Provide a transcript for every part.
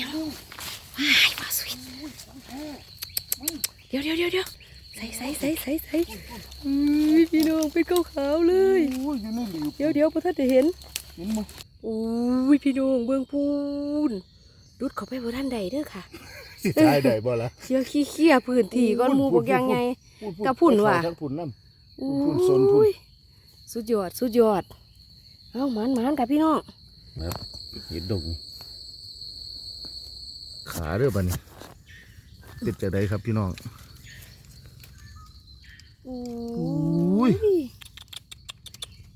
ยังว้ายมาสวิตเดี๋ยวเดี๋ยวเดี๋ยวเดี๋ยวใส่ใส่ใส่ใส่ใส่อุ้ยพี่น้องเป็นขาวๆเลยโอ้ยอยู่ในหลืบเดี๋ยวเดี๋ยวพอท่านได้เห็นเห็นมั้ยอุ้ยพี่น้องเบื้องพูนรุดเข้าไปพอท่านใดเด้อค่ะสิตายได้บ่ล่ะเชียวขี้เขี้ยพื้นที่ก้อนหมูบอกยังไงกระพุ่นว่ะทั้งพุ่นน้อุ้พุ่นโซนพุ่นยสุดยอดสุดยอดเอาหมันหมันกับพี่น้องำครับเห็ดดง ขาเด้อบัดนี้ติดจะได้ครับพี่น้องอุ้ย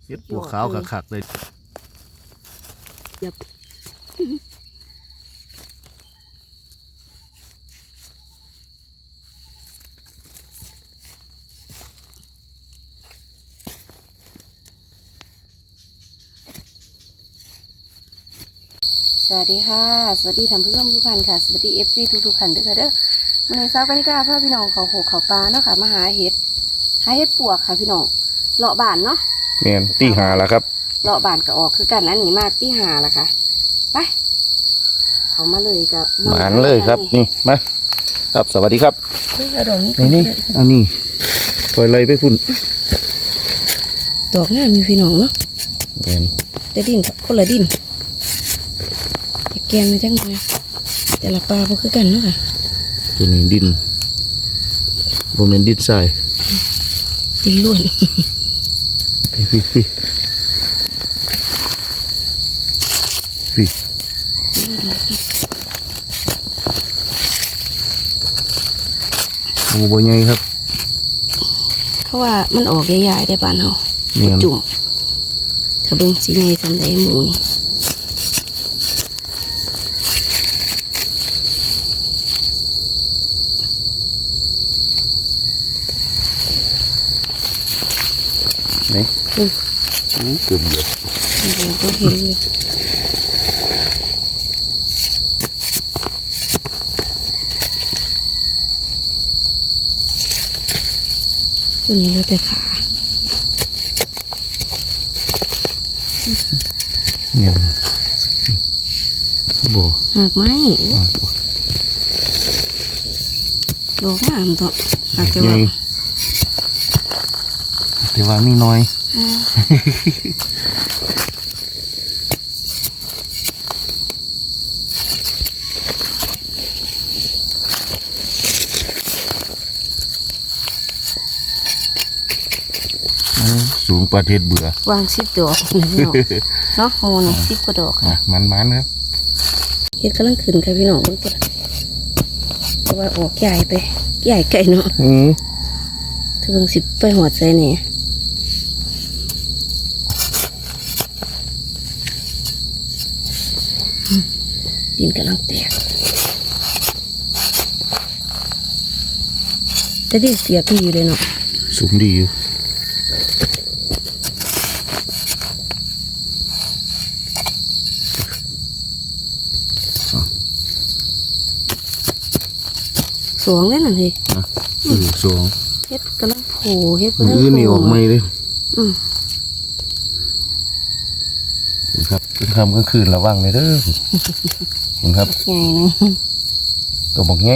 เห็ดปวกขาวขักๆเลยยับ สวัสดีค่ะ สวัสดีท่านผู้ชมทุกท่านค่ะ สวัสดีเอฟซีทุกๆท่านด้วยค่ะเด้อมื่อในเช้ากันนี่ก็พ่อพี่น้องเขาโขกเขาปลาเนาะค่ะมาหาเห็ดหาเห็ดปวกค่ะพี่น้องเลาะบานเนาะเนียนตีหาแล้วครับเลาะบานก็ออกคือกันอันนี้มาที่หาละค่ะไปเขามาเลยกับหมานเลยครับนี่มาครับสวัสดีครับเฮ้ยเอาดอกนี้นี่นี่อันนี้ปล่อยไรไปพุ่นดอกงามอยู่พี่น้องเนาะเนียนแต่ดินกับคนละดิน จะแกงมาจังเลยแต่ละปลาบ่คือกันเนาะค่ะตัวนี้ดินโมเมนดินทรายดินล้วนพี่พี่พี่พี่โอ้โหใหญ่ครับ เขาว่ามันออกใหญ่ๆได้ปานเฮาเนียนจุ่มถ้าเบิ่งสีใหญ่ทำได้หมูนี่ไหน อืม โอ้ เกือบเดียวเดี๋ยวก็เห็นเลยตัวนี้เหลือแต่ขาเนียนบ่หากไหมดอกงามตัวหากแต่ใหว่าญ่ แต่ว่ามีน้อยอืมสูงประเทศเบื่อ วางสิบดอกนะพี่น้องเนาะโมนี่สิบกว่าดอกค่ะอะมันมันๆครับเฮ็ดกำลังขึ้นค่ะพี่น้องเบิ่งตัวเพราะว่าออกใหญ่ไป ใหญ่ไกลเนาะอืมถ้าเบิ่งสิไปหอดใส่เนี่ยอืม ดินกำลังแตกแต่ดินเสียพี่อยู่เลยเนาะสูงดีอยู่สวงเลยนั่นสินะอือสูงเฮ็ดกำลังโผล่เฮ็ดมืกำลังอนี่ออกไม่เลยอืมเห็น ครับเป็นคำกลางคืนระวังเลยเด้อเห็นครับใหญ่นะตัวบอกไง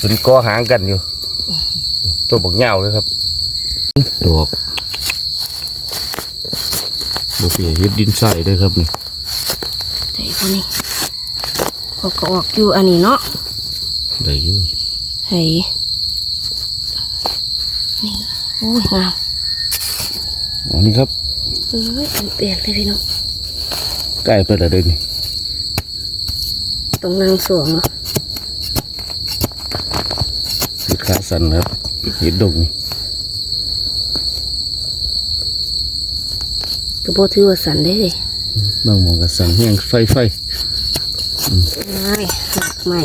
จนกอหางกันอยู่ ตัวบอกเหงาเลยครับดอกบกเปียเฮ็ดดินใส่เลยครับนี่แต่พวกนี้เขาก็ออกอยู่อันนี้เนาะได้อยู่เฮ้ยนี่โอ้ยงาม อันนี้ครับเอ้ยเป็นเปลี่ยนเลยพี่น้องใกล้ไปแล้วเด้อนี่ตรงนางสวงเนาะเห็ดขาสันครับเห็ดดงนี่ก็บ่ถือว่าสันได้เลยบางหมองกับสันแห้งไฟไฟไม่หักใหม่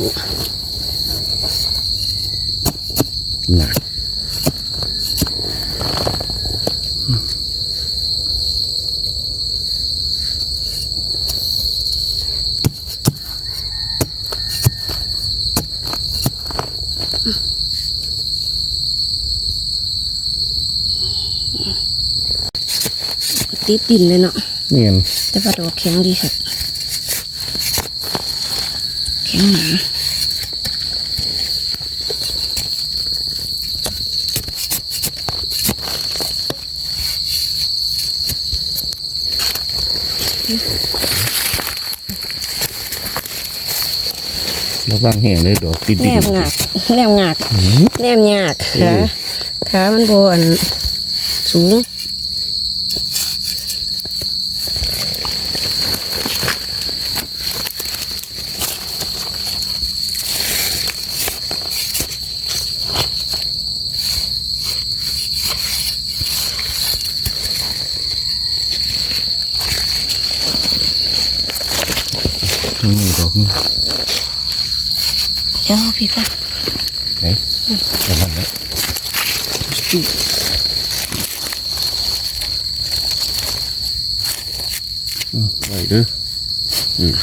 หนัก ติดดินเลยเนาะเนียนแต่ว่าดอกแข็งดีค่ะแข็งหนาระวังแห้งเลยดอกติดแนดินบงากแนบงากอืมแนมยากเอขาอขามันบอันสูง นี่ดอกนี่เจ้าพี่ก่อนไหนระวังนะอืมไว้เด้ออืม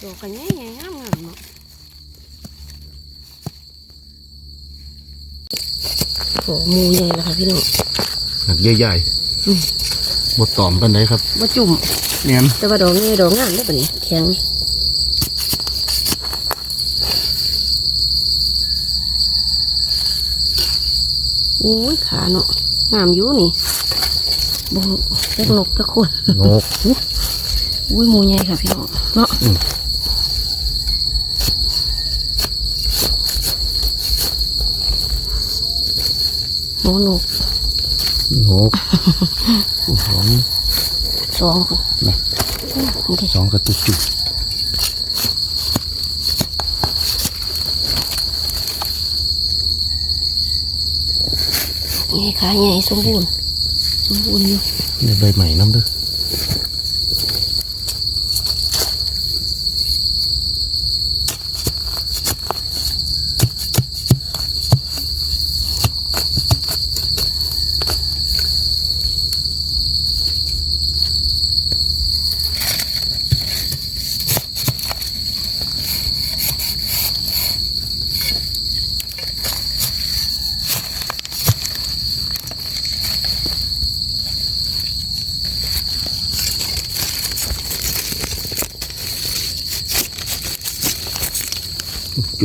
ตัวกันใหญ่ๆงามๆเนาะโหมูใหญ่แล้วค่ะพี่น้อง หัก ใหญ่อืมๆบดตอมปันไดครับบ่จุ่มเนียนแต่ว่าดอกใหญ่ดอกงามได้อปะนี่แข็งโอ้ยขาเนาะงามอยู่นี่บ่เล็กนกตะคนนกอุ้ยหมูใหญ่ค่ะพี่น้องเนาะอืมหมูหนุก นกสองสองคนนะนี่ดิสองกระตุกจุกนี่ขาใหญ่สมบูรณ์สมบูรณ์อยู่ในใบใหม่น้ำเด้อ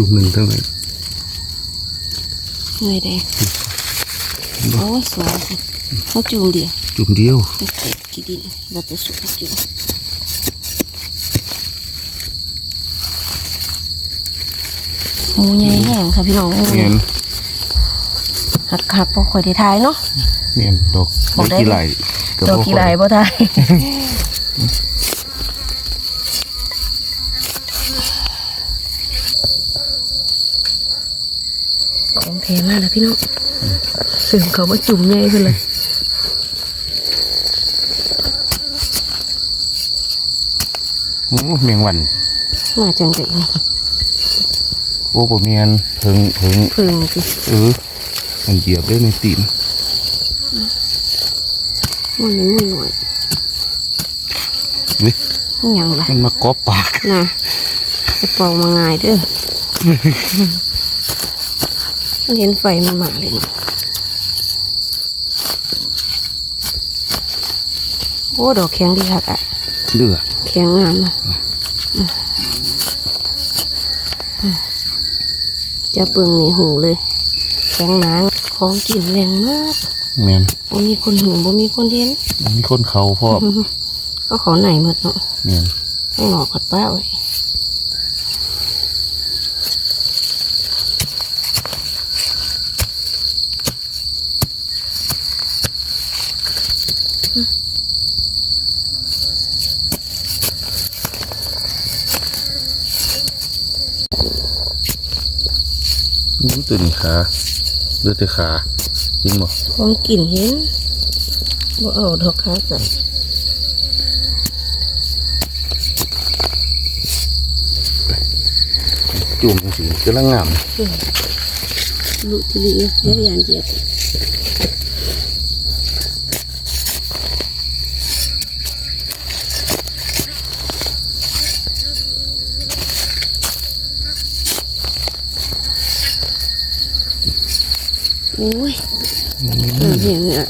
จุกหนึ่งเท่าไหร่เหนื่อยแดงโอ้ยสวยสิเขาจูงเดียวจุกเดียวไม่เก็บกี่ดินเราจะสุกจูงหมูใหญ่แห้งค่ะพี่น้องเนียนหักหักพอค่อยได้ทายเนาะเนียนดอกบอกได้กี่ไหลบดอกกี่ลายบ่ทาย ของแท้มากนะพี่น้องถึงเขาว่าจุ่มใหญ่ขึ้นเลยโอ้เมียงวัน มาจังไดนี่โอ้บ่เมียนเพิงเพิงพึ่งสิเออ มันเหยียบได้ในตีนมันนิดหน่อยเว้ยมันหยังล่ะมันมากอบปากนะจะปอกมาง่ายเด้อมันเห็นไฟมันมาเลยเนาะ โอ้ดอกแข็งดีค่ะอะเลือดแข็งงามเนาะอืมอืมจะเปลืองนี่หูเลย แข็งหนาของกินแรงมากแมนบ่มีคนหูบ่มีคนเห็นมันมีคนเขาพร้อมก็ขอไหนหมดเนาะแมนให้หนอกกัดป้าไว้ นี่ตัวนี้ขาเลือดแต่ขาจริงบ่ของกินเห็นบ่เอาดอกค้าใส่จุ่มจังสิกำลังงาม ลุทีลีเยอะยานเหยียบอุ้ยเออเนี่ยเนี่ย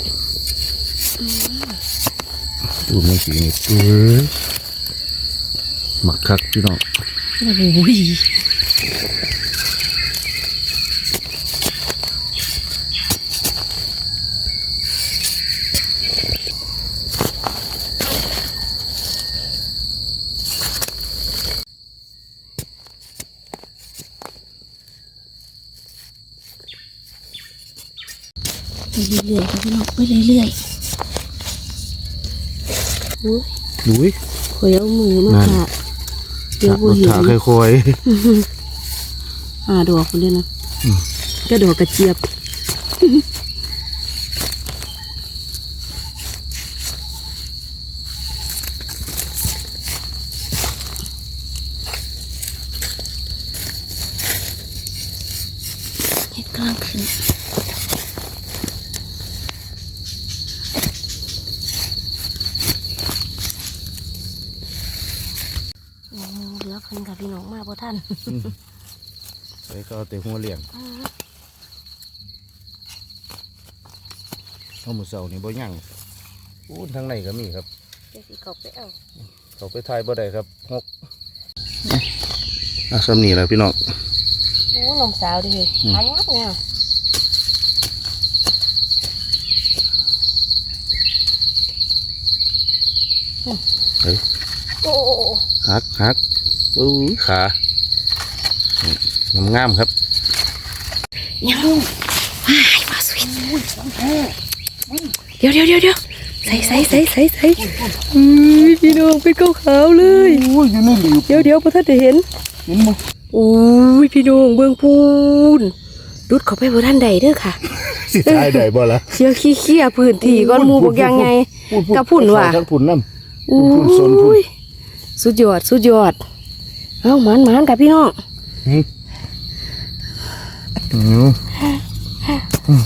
ดูมันสีนี่เอ้ยหมักคักพี่น้องโอ้ย เรื่อยๆครับพี่น้องไปเรื่อยๆโอ้ยดุยขอยเอามือมานั่นค่ะเดี๋ยวรบ่ถเห็ถานค่อยหาดอกคนเดียวนะอืมก็ดอกกระเจี๊ยบ เห็ดกลางขึ้นโอ้เหลือขึ้นค่ะพี่น้องมาพ่ท่าน ๆใส่ก็เอา แต่หัวเหลี่ยงเอามือเสานี่บ่ยั่งอู้ทางในก็มีครับเดี๋ยวสิเขาไปเอาเขาไปทายบ่ได้ครับหกอะซ้ำนี่แหละพี่น้องโอ้ลมสาวดิเฮ้ยอืมหางับเนี่ยเฮ้ยโอ้โอ้โอ้หักหักอู้ยขาอืม งามๆครับยังว้ายมาสวยเดี๋ยวเดี๋ยวเดี๋ยวเดี๋ยวใส่ใส่ใส่ใส่ใส่อุ้ยพี่น้องเป็นขาวขาวๆเลยโอ้ยอยู่ในหลืบเดี๋ยวเดี๋ยวพอท่านได้เห็นเห็นบ่อุ้ยพี่น้องเบื้องพูนดุดเข้าไปพอท่านใดเด้อค่ะสิทายได้บ่ล่ะเชียวขี้เขี้ยพื้นที่ก้อนหมูบอกยังไงกระพุ่นว่ะทั้งพุ่นน้ำอุ้พุ่นสนพุ่นยสุดยอดสุดยอดเอาหมานหมานกับพี่น้อง อืมอืม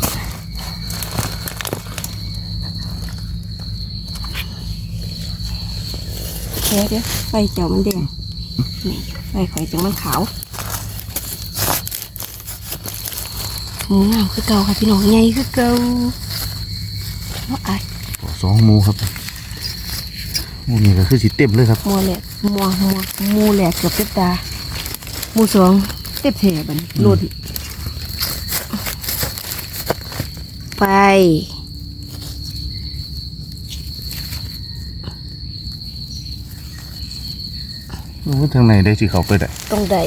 เดี๋ยวเดี๋ยวไฟเจ้ามันแดงนี่ไฟข่อยจังมันขาวหมูงามคือเก่าค่ะพี่น้องใหญ่คือเก่าเอาไอ้สองหมูครับหมูนี่ก็คือสิเต็มเลยครับมัวแหลกมัวมัวหมูแหลกเกือบเต็มตาหมูสองเต็มแถบัดนหลุด ไฟโอ้ทางไหนได้สิเขาไปได้ต้องได้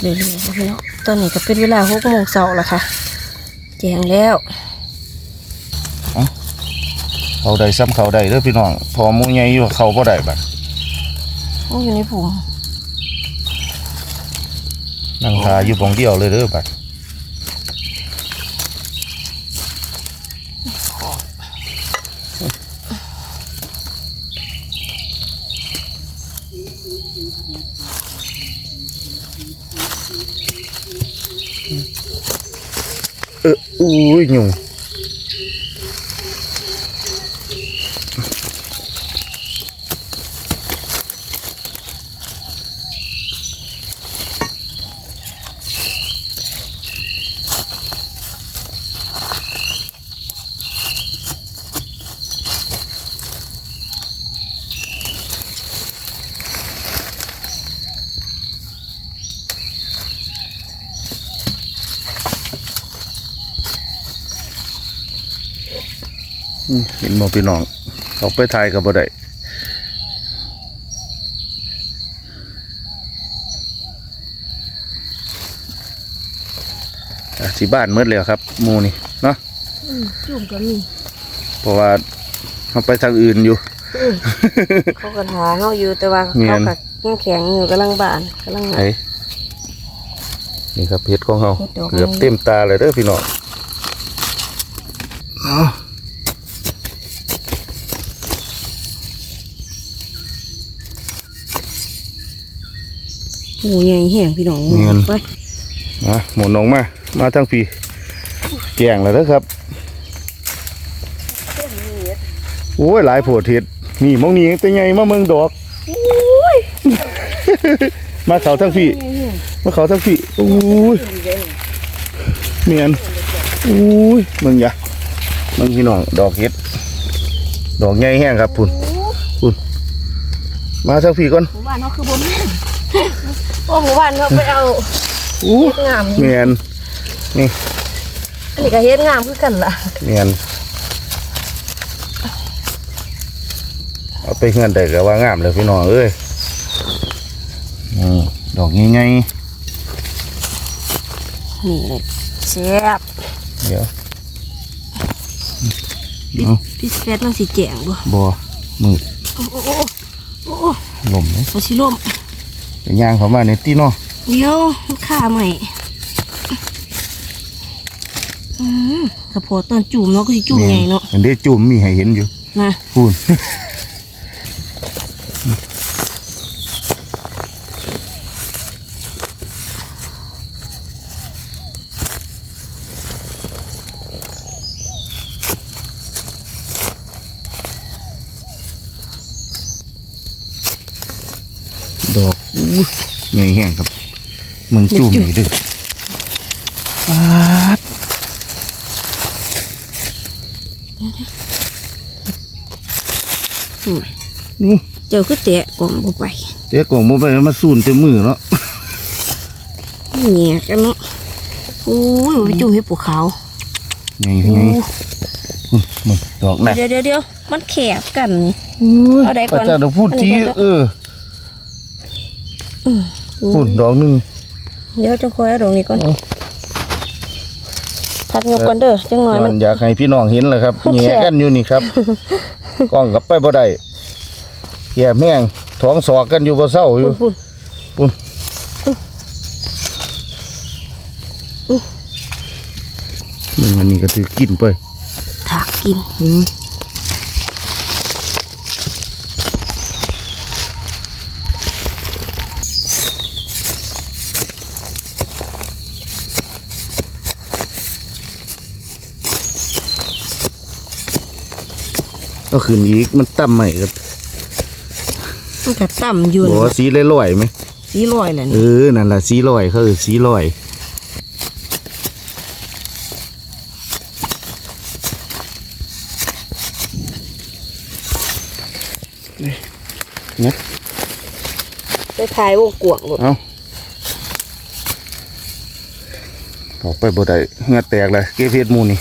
เรื่อยๆนะพี่น้องตอนนี้ก็เป็นเวลาหกโมงเช้าแล้วค่ะ แจงแล้วเขาได้ซ้ำเขาได้เด้อพี่น้อง พอหมูใหญ่อยู่เขาบ่ได้บัดโอ้อยู่ในผงนั่งทาอยู่บองเดียวเลยเด้อบัด บ่พี่น้องเขาไปถ่ายกับบ่ได้อะที่บ้านมืดแล้วครับหมูนี่เนาะจุ่มก็มีเพราะว่าเขาไปทางอื่นอยู่ เขาก็หาเขาอยู่แต่ว่าเงียเขานก็ยังแข็งอยู่กำลังบานกำลังไอ้นี่ครับเพชรของเขาเฮ็ดดอกเกือบเต็มตาเลยเด้อพี่น้องเอา หมูใหญ่แห้งพี่น้องไปมาหมุนออกมา มาทั้งปีแกงแล้วเด้อครับ โอ้ยหลายโผดเห็ดนี่มองนี่เป็นไงมาเมืองดอกมาเขาทั้งพี่มาเขาทั้งพี่โอ้ยเมียนอุ้ยมึงอย่ามึงพี่น้องดอกเห็ด ดอกใหญ่แห้งครับพุ่นพุ่นมาสักพี่ก่อนหมู่บ้านเขาคือบน โอ้หมู่บ้านเขาไปเอาอู้เฮ็ดงามเมียนอันนี้ก็เฮ็ดงามคือกันล่ะเมียนเอาไปเงินได้ก็ว่างามเลยพี่น้องเอ้ยนี่ดอกใหญ่นี่เลยแซ่บๆเดี๋ยวพี่เอาพี่แฟดมันสิแจงบ่บัวมืดโอ้โอ้โอ้โอ้โอ้ลมเลยมันสิล่ม ไปย่างเขามาในตีเนาะเดี๋ยวมันขาใหม่อืมกระโพดตอนจุ่มเนาะก็สิจุ่มใหญ่เนาะอันเด้จุ่มมีให้เห็นอยู่นะพูน ด อกอู้ใหญ่แห้งครับมึงจุ่มนี่เด้วยปาดอืมนี่เจ้าคือแตะกล่องบ่ไปเจ๊กล่องโมไปแล้วมาสูนเต็มมือเนาะแหน่กันเนาะโอ้ยไปจุ่มให้ปูขาวใหญ่ใหญ่มึงดอกไหนเดี๋ยวเดี๋ยวเดี๋ยวมันแคบกันเอาใดก่อนพระเจ้าเดี๋ยวพูดทีเออ พูดดอกหนึ่งเดี๋ยวจะคอยเอาตรงนี้ก่อนเอาพัดยกก่อนเด้อจังหน่อยมันมันอยากให้พี่น้องเห็นเลยครับโอเคแง่กันอยู่นี่ครับกล้องกับไปบ่ได้แย่แม่งท้องสอกกันอยู่บ่เศร้าอยู่ปุ่นมึงอันนี้ก็ถือกินไปถากกิน ก็คืนอีกมันต่ำใหม่ครับมันก็ต่ำอยู่บอกนะว่าสีลอยๆไหมสีลอยแหละเอนี่อนั่นแหละสีลอยเขาเออสีลอยเนี่ยไปถ่ายวงกวางหมดเอาออกไปบ่ได้เหงือแตกเลยเก็บเห็ดหมูนี่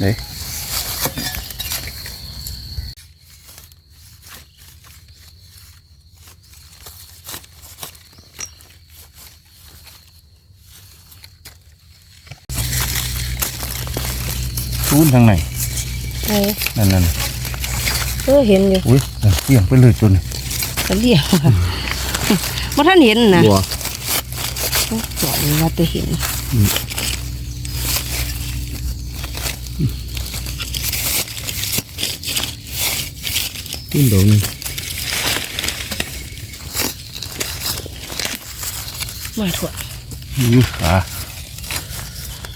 เด้ทูนทางไหนนี่นั่นนั่นเออเห็นอยู่อุ้ยเสี่ยงไปเลยจนก็เรียกว่าบ่ท่านเห็นนะบัวจอดนี่ว่าจะเห็น ขึ้นดอกนี่มาถั่วอื้อขา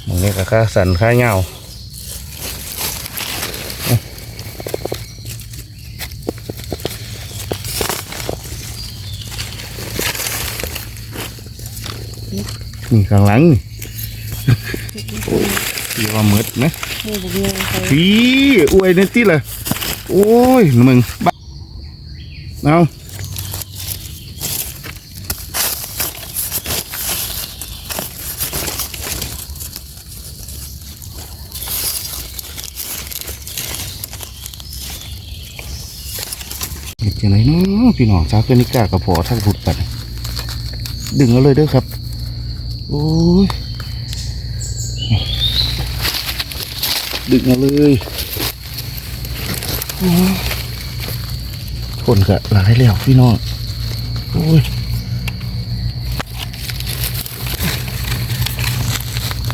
หมึงนี่ก็ขาสั่นขาเงานี่ข้างหลังนี่โอ้ยเรียกว่ามืดนะนี่บุกเงินใครพี่อวยนี่ติเลย โอ้ยมึงบ้าเอาเห็ดจังไรเนาะพี่น้องสาวเกนิกากับพอทั้งผุดปัดดึงเอาเลยเด้อครับ โอ้ย ดึงเอาเลย คนก็หลายแล้วพี่น้องโอ้ย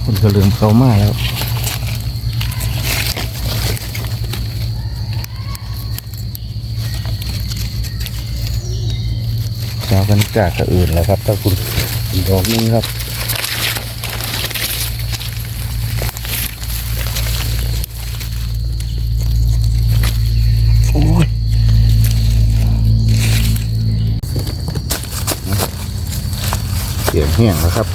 คนก็เริ่มเข้ามาแล้วสาวกันกากระอื่นแล้วครับถ้าคุณดอกนึงครับ สียงแห้งแล้วครับ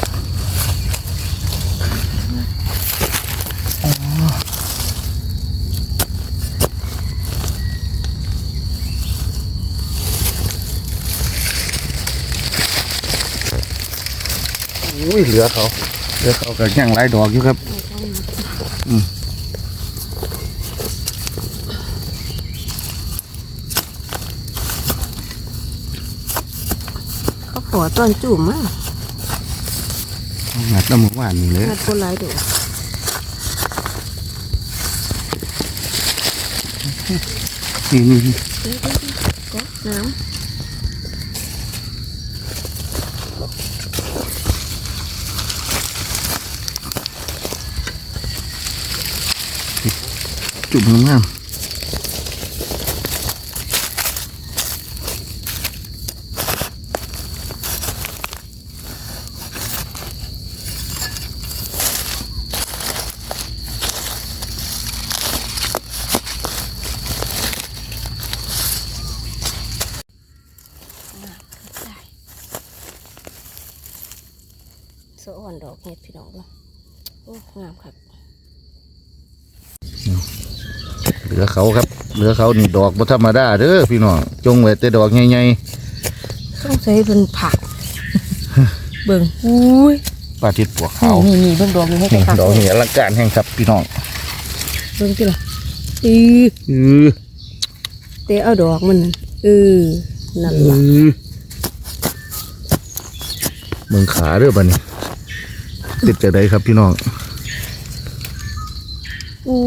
อุ้ยเหลือเขาเหลือเขากับย่างหลายดอกอยู่ครับเขาขอตอนจุ่มอะ งัดน้ำมือหวานนี่เลยงัดคนหลายดอก นี่นี่นี่ ก็น้ จุ่มงามำสะอ่อนดอกเห็ดพี่ น้องเนาะโอ้งามครับเหลือเขาครับ เหลือเขานี่ดอกบ่ธรรมดาเด้อพี่น้องจงไว้แต่ดอกใหญ่ต้องใช้เป็นผัก เบิ่งอุ้ยๆปลาทิดปวกขาวนี่นี่เบิ่งดอกนี้ให้นี่ค่ะดอกนี่อลังการแห่งครับพี่น้องเบิ่งที่ละอืออือเตะเอาดอกมันเออนั่นอืล่ะอเมืองขาเด้อบัดนี้ ติดจะได้ครับพี่น้องอู้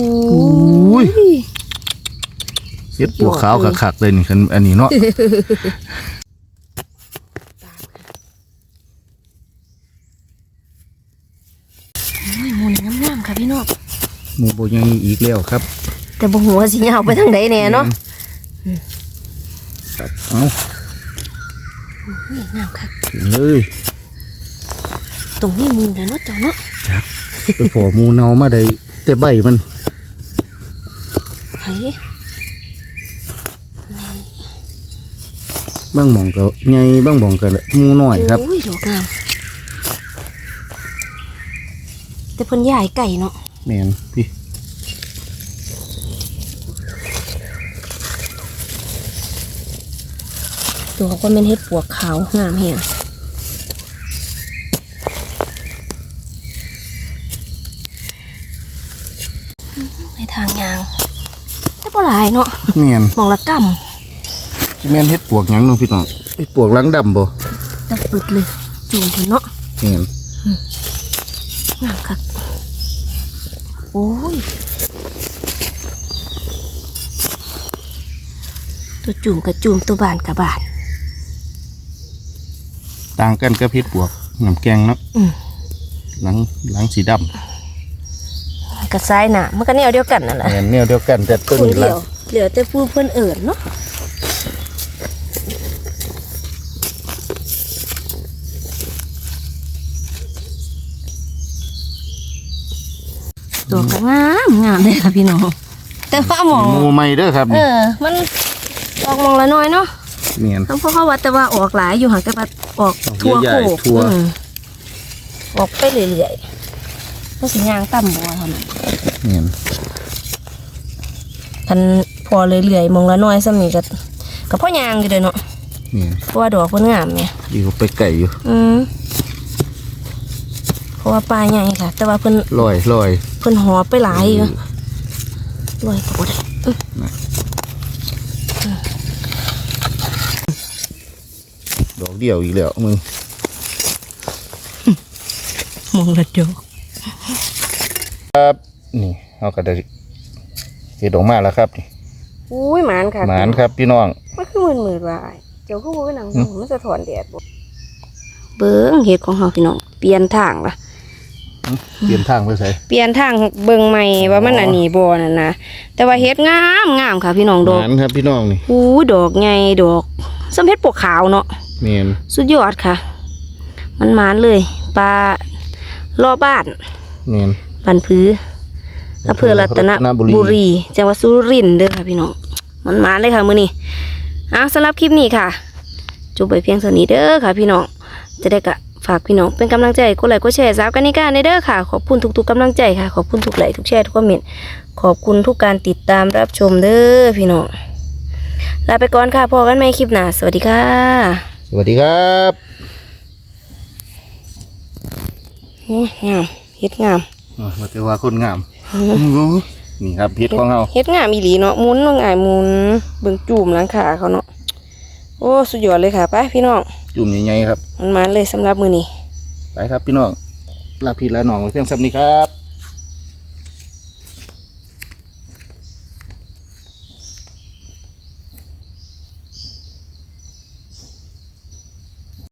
ยเฮ็ดปวกขาวคักๆเลยนี่คันอันนี้เนาะโอ้ยหมูนี่งามๆค่ะพี่น้องหมู่บ่ใหญ่อีกแล้วครับ แต่บ่หัวาสิยาวไปทางใดแน่เนาะครับเอานี่งามค่ะถึงเลย ตรงนี้มูนแล้วเนาะเจ้าเนาะไปพอหมูเนามาได้แต่ใบมันไห้บางหม่องก็ใหญ่บางหม่องก็หมูน้อยครับโอ้ยดอกงามแต่เพิ่นย้ายไก่เนาะแม่นพี่ตัวก็เป็นเฮ็ดปวกขาวงามแฮงในทางยางแต่บ่หลายเนาะแม่นมองละกแม่นเฮ็ดปวกหยังเนาะพี่น้องไอ้ปวกหลังดำบ่ำจะปึดเลยจูงเพิ่นเนาะแม่นงามคักโอ้ยตัวจุ่มกับจุ่มตัวบานกับบานต่างกันกับเฮ็ดปวกน้ำแกงเนาะอืมหลังหลังสีดำ กับซ้ายหน่ะมันก็แนวเดียวกันนั่นแหละแม่นแนวเดียวกันแต่ต้นคนนี้เดีละยวเหลือแต่ผู้เพื่อนเอิญเนาะตัวก็งามงามเลยค่ะพี่น้องแต่ว่าหมองหมูใหม่เด้อครับเออมันออกมองละน้อยเนาะแม่น ทั้งพ่อเขาว่าแต่ว่าออกหลายอยู่ห่างแต่ว่าออกออกทั่วใหญ่โคๆกทั่ว อืมออกไปเรื่อยๆ ก็สิยางต่ำบัวเท่านั้นแม่นพันพอเรื่อยๆมองละน้อยซ้ำนี่ก็ก็พ่อยางอยู่เลยเนาะแม่นเพราะว่าดอกเพิ่นงามเนี่ยดีกว่าไปไก่อยู่ อืมเพราะว่าปลาใหญ่ค่ะ แต่ว่าเพิ่นลอยลอยเพิ่นหอไปหลายอยู่ลอยกว่าได้อื้อดอกเดียวอีกแล้วมึงมองละดอกครับ นี่เอาก็ได้เฮ็ดออกมาแล้วครับนี่อุ้ยหมานค่ะหมานครับพี่น้องมันคือมืนมืดว่าอ้ายเจ้าคือบ่ไปนั่งดูมันสะท้อนแดดบ่เบิ่งเห็ดของเฮาพี่น้องเปลี่ยนทางล่ะเปลี่ยนทางไปใส่เปลี่ยนทางเบิ่งใหม่ว่ามันอันนี้บ่นั่นนะแต่ว่าเฮ็ดงามงามค่ะพี่น้องดอกหมานครับพี่น้องนี่อู้ดอกใหญ่ดอกสำเพ็ดปวกขาวเนาะแม่นสุดยอดค่ะ มันมานเลยปลาล่อบ้านแม่น บันพื้อำเภอรัตนรัตนบุรีบุรีจังหวัดสุรินทร์เด้อค่ะพี่น้องมันมานเลยค่ะมื้อนี้อะสำหรับคลิปนี้ค่ะ จบไปเพียงเท่านี้เด้อค่ะ พี่น้องจะได้กะฝากพี่น้องเป็นกำลังใจกดไลค์กดแชร์สาวกันนิกาในเด้อค่ะ ขอบคุณทุกๆกำลังใจค่ะ ขอบคุณทุกไลค์ทุกแชร์ทุกคอมเมนต์ขอบคุณทุกการติดตามรับชมเด้อพี่น้องลาไปก่อนค่ะพอกันใหม่คลิปหน้าสวัสดีค่ะ สวัสดีครับโอ้ยงามเฮ็ดงามอ๋อ มาเจอว่าคนงามนี่ครับเพชรของเราเฮ็ดงามอีหลีเนาะหมุนลงอ่ายหมุนเบิ่งจุ่มหลังขาเขาเนาะโอ้สุดยอดเลยค่ะไปพี่น้องจุ่มใหญ่ๆครับมันมาเลยสำหรับมือนี้ไปครับพี่น้องลาพี่ลาหนองเพียงซ้ำนี้ครับ